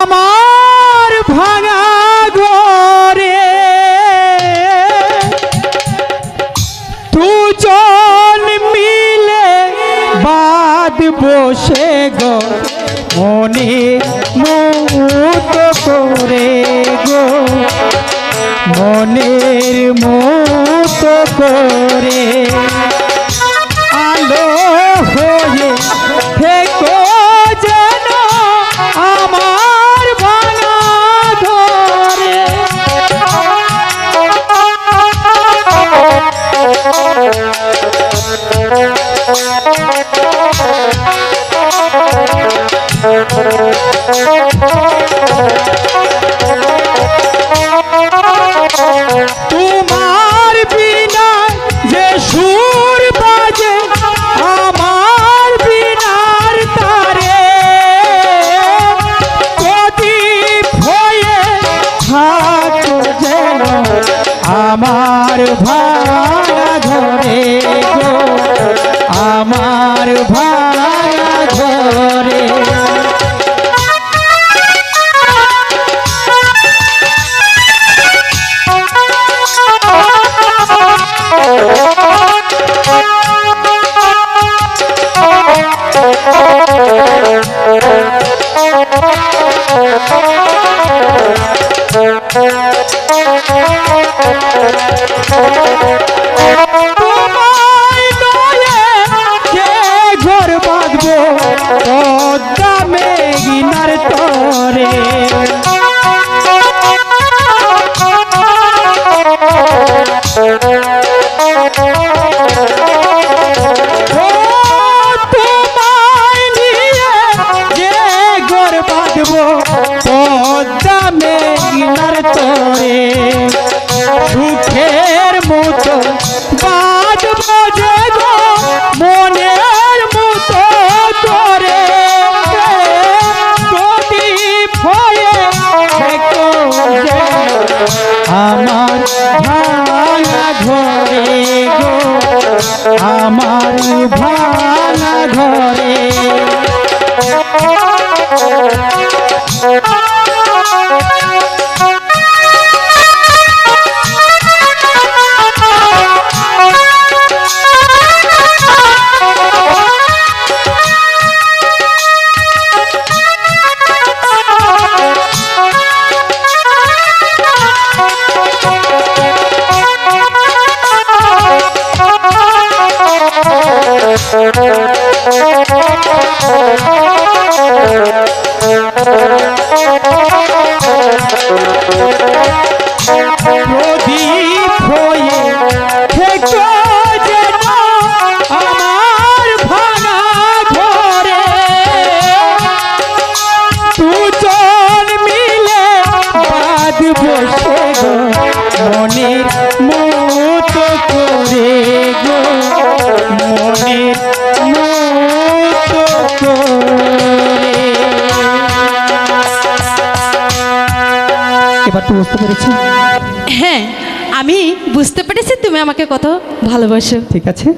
আমার ভাঙা ঘরে। দুজন মিলে বাদ বসে গো, মনে মুত করে গো। মনের মুত করে তোমার বিনা আমার বিনার তারে। প্রদীপ আমার ভাড়া আমার ভাড়া ধরে পদ্মা মেঘিনার তরে, সুখের মতো বাদ বাজে গো, মনের মতো করে। প্রদীপ হয়ে আমার ভাঙা ঘরে গো, আমার ভাঙা ঘরে। মনের মতো করে গো। মনের এবার তো বুঝতে পেরেছি। হ্যাঁ আমি বুঝতে পেরেছি তুমি আমাকে কত ভালোবাসো। ঠিক আছে।